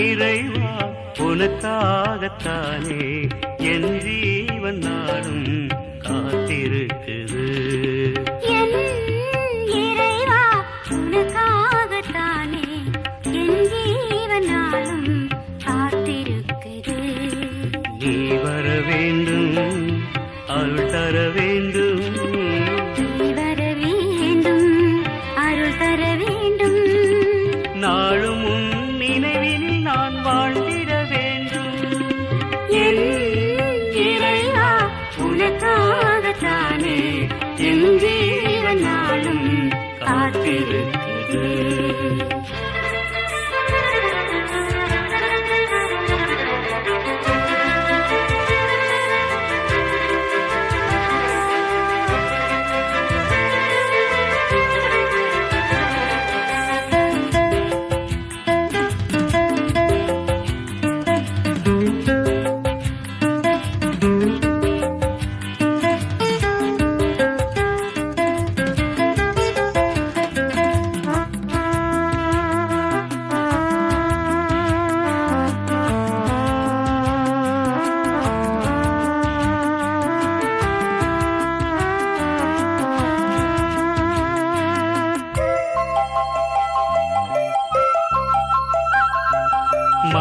இறைவா உனக்காகத்தானே என் ஜீவன் நாடும் காத்திருக்குது.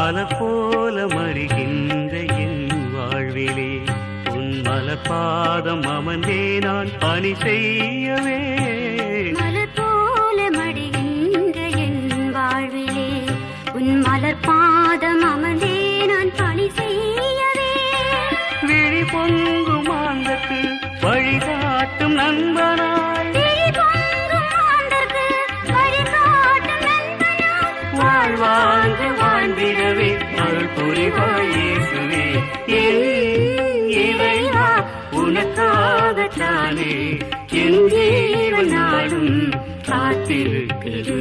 மலர் போல மறிகின்ற என் வாழ்விலே உன் மலர்பாதம் அமர்ந்தே நான் பணி செய்யவே. போல உன் மலர் பாதம் அமர்ந்தே நான் பணி செய்யவே. விழி பொங்கும் ஆந்தக்கு வழிகாட்டும் வாழ்க வாழ்ந்திடவே அருள் புரிவாயேசுவே என் இறைவா உனக்காகத்தானே. என் ஜீவன் நாடும் காத்திருக்கிறது.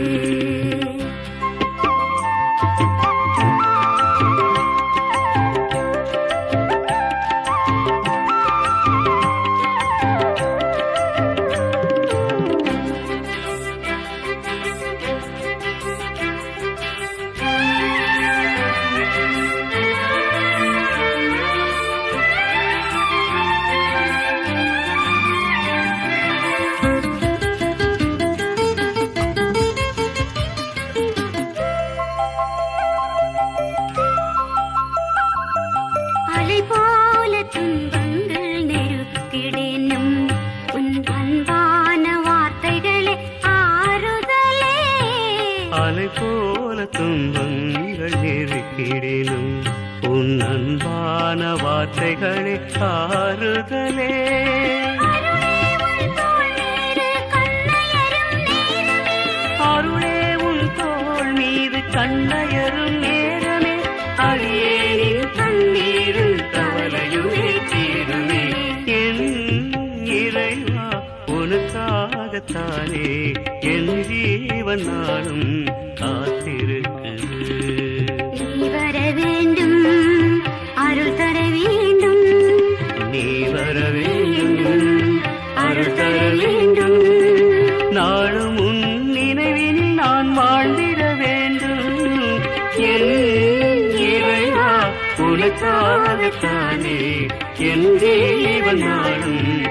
நெருக்கிடினும் உன் அன்பான வார்த்தைகளே ஆறுதலே. அருளே உன் தோல் மீது கண்ணயரும் நேரமே. அருளே உன் தோள் கவலையுமே தீருமே என் இறைவா உனக்காகத்தானே என் ஜீவன் நாளும் காத்திருக்குது தர வேண்டும் அருள் தர வேண்டும் நாளும் உன் நினைவில் நான் வாழ்ந்திட வேண்டும். உனக்காகத்தானே. என் ஜீவன் நாளும்